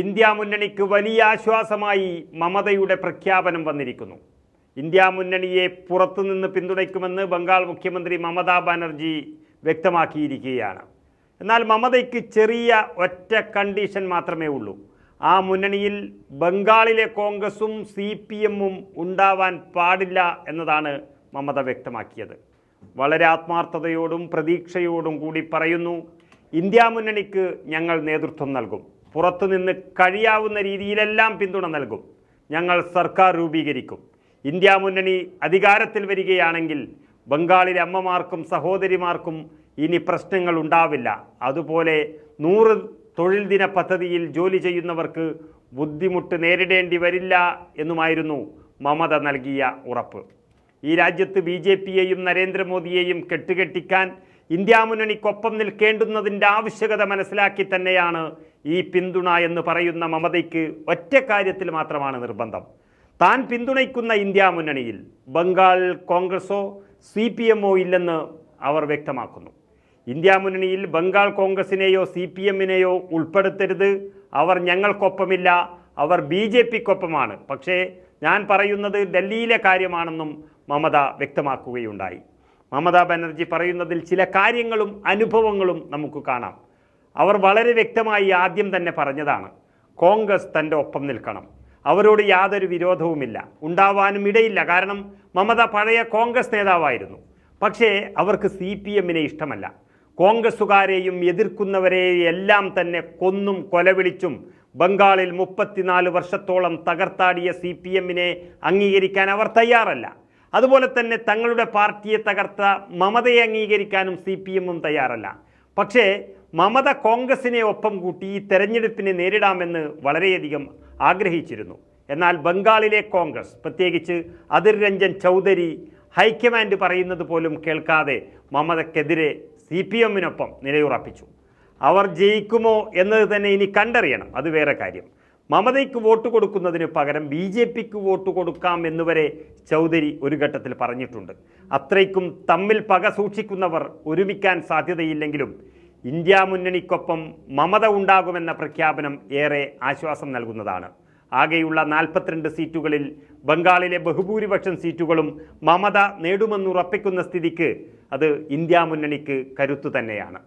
India മുന്നണിക്ക് വലിയ ആശ്വാസമായി മമതയുടെ പ്രഖ്യാപനം വന്നിരിക്കുന്നു. ഇന്ത്യ മുന്നണിയെ പുറത്തുനിന്ന് പിന്തുണയ്ക്കുമെന്ന് ബംഗാൾ മുഖ്യമന്ത്രി മമതാ ബാനർജി വ്യക്തമാക്കിയിരിക്കുകയാണ്. എന്നാൽ മമതയ്ക്ക് ചെറിയ ഒറ്റ കണ്ടീഷൻ മാത്രമേ ഉള്ളൂ. ആ മുന്നണിയിൽ ബംഗാളിലെ കോൺഗ്രസും സി പി എമ്മും ഉണ്ടാവാൻ പാടില്ല എന്നതാണ് മമത വ്യക്തമാക്കിയത്. വളരെ ആത്മാർത്ഥതയോടും പ്രതീക്ഷയോടും കൂടി പറയുന്നു ഇന്ത്യ മുന്നണിക്ക് ഞങ്ങൾ നേതൃത്വം നൽകും. പുറത്തുനിന്ന് കഴിയാവുന്ന രീതിയിലെല്ലാം പിന്തുണ നൽകും. ഞങ്ങൾ സർക്കാർ രൂപീകരിക്കും. ഇന്ത്യ മുന്നണി അധികാരത്തിൽ വരികയാണെങ്കിൽ ബംഗാളിലെ അമ്മമാർക്കും സഹോദരിമാർക്കും ഇനി പ്രശ്നങ്ങൾ ഉണ്ടാവില്ല. അതുപോലെ നൂറ് തൊഴിൽ ദിന പദ്ധതിയിൽ ജോലി ചെയ്യുന്നവർക്ക് ബുദ്ധിമുട്ട് നേരിടേണ്ടി വരില്ല എന്നുമായിരുന്നു മമത നൽകിയ ഉറപ്പ്. ഈ രാജ്യത്ത് ബി ജെ പിയെയും നരേന്ദ്രമോദിയെയും കെട്ടുകെട്ടിക്കാൻ ഇന്ത്യ മുന്നണിക്കൊപ്പം നിൽക്കേണ്ടുന്നതിന്റെ ആവശ്യകത മനസ്സിലാക്കി തന്നെയാണ് ഈ പിന്തുണ എന്ന് പറയുന്ന മമതയ്ക്ക് ഒറ്റ കാര്യത്തിൽ മാത്രമാണ് നിർബന്ധം. താൻ പിന്തുണയ്ക്കുന്ന ഇന്ത്യ മുന്നണിയിൽ ബംഗാൾ കോൺഗ്രസോ സി പി എമ്മോ ഇല്ലെന്ന് അവർ വ്യക്തമാക്കുന്നു. ഇന്ത്യ മുന്നണിയിൽ ബംഗാൾ കോൺഗ്രസിനെയോ സി പി എമ്മിനെയോ ഉൾപ്പെടുത്തരുത്. അവർ ഞങ്ങൾക്കൊപ്പമില്ല. അവർ ബി ജെ പിക്കൊപ്പമാണ്. പക്ഷേ ഞാൻ പറയുന്നത് ഡൽഹിയിലെ കാര്യമാണെന്നും മമത വ്യക്തമാക്കുകയുണ്ടായി. മമതാ ബാനർജി പറയുന്നതിൽ ചില കാര്യങ്ങളും അനുഭവങ്ങളും നമുക്ക് കാണാം. അവർ വളരെ വ്യക്തമായി ആദ്യം തന്നെ പറഞ്ഞതാണ് കോൺഗ്രസ് തന്റെ ഒപ്പം നിൽക്കണം. അവരോട് യാതൊരു വിരോധവുമില്ല. ഉണ്ടാവാനും ഇടയില്ല. കാരണം മമത പഴയ കോൺഗ്രസ് നേതാവായിരുന്നു. പക്ഷേ അവർക്ക് സി പി എമ്മിനെ ഇഷ്ടമല്ല. കോൺഗ്രസ്സുകാരെയും എതിർക്കുന്നവരെയും എല്ലാം തന്നെ കൊന്നും കൊലവിളിച്ചും ബംഗാളിൽ മുപ്പത്തിനാല് വർഷത്തോളം തകർത്താടിയ സി പി എമ്മിനെ അംഗീകരിക്കാൻ അവർ തയ്യാറല്ല. അതുപോലെ തന്നെ തങ്ങളുടെ പാർട്ടിയെ തകർത്ത മമതയെ അംഗീകരിക്കാനും സി പി എമ്മും തയ്യാറല്ല. പക്ഷേ മമത കോൺഗ്രസിനെ ഒപ്പം കൂട്ടി ഈ തെരഞ്ഞെടുപ്പിനെ നേരിടാമെന്ന് വളരെയധികം ആഗ്രഹിച്ചിരുന്നു. എന്നാൽ ബംഗാളിലെ കോൺഗ്രസ് പ്രത്യേകിച്ച് അതിർ രഞ്ജൻ ചൗധരി ഹൈക്കമാൻഡ് പറയുന്നത് പോലും കേൾക്കാതെ മമതയ്ക്കെതിരെ സി പി എമ്മിനൊപ്പം നിലയുറപ്പിച്ചു. അവർ ജയിക്കുമോ എന്നത് തന്നെ ഇനി കണ്ടറിയണം. അത് വേറെ കാര്യം. മമതയ്ക്ക് വോട്ട് കൊടുക്കുന്നതിന് പകരം ബി ജെ പിക്ക് വോട്ട് കൊടുക്കാം എന്നുവരെ ചൗധരി ഒരു ഘട്ടത്തിൽ പറഞ്ഞിട്ടുണ്ട്. അത്രയ്ക്കും തമ്മിൽ പക സൂക്ഷിക്കുന്നവർ ഒരുമിക്കാൻ സാധ്യതയില്ലെങ്കിലും ഇന്ത്യ മുന്നണിക്കൊപ്പം മമത ഉണ്ടാകുമെന്ന പ്രഖ്യാപനം ഏറെ ആശ്വാസം നൽകുന്നതാണ്. ആകെയുള്ള നാൽപ്പത്തിരണ്ട് സീറ്റുകളിൽ ബംഗാളിലെ ബഹുഭൂരിപക്ഷം സീറ്റുകളും മമത നേടുമെന്നുറപ്പിക്കുന്ന സ്ഥിതിക്ക് അത് ഇന്ത്യ മുന്നണിക്ക് കരുത്തു തന്നെയാണ്.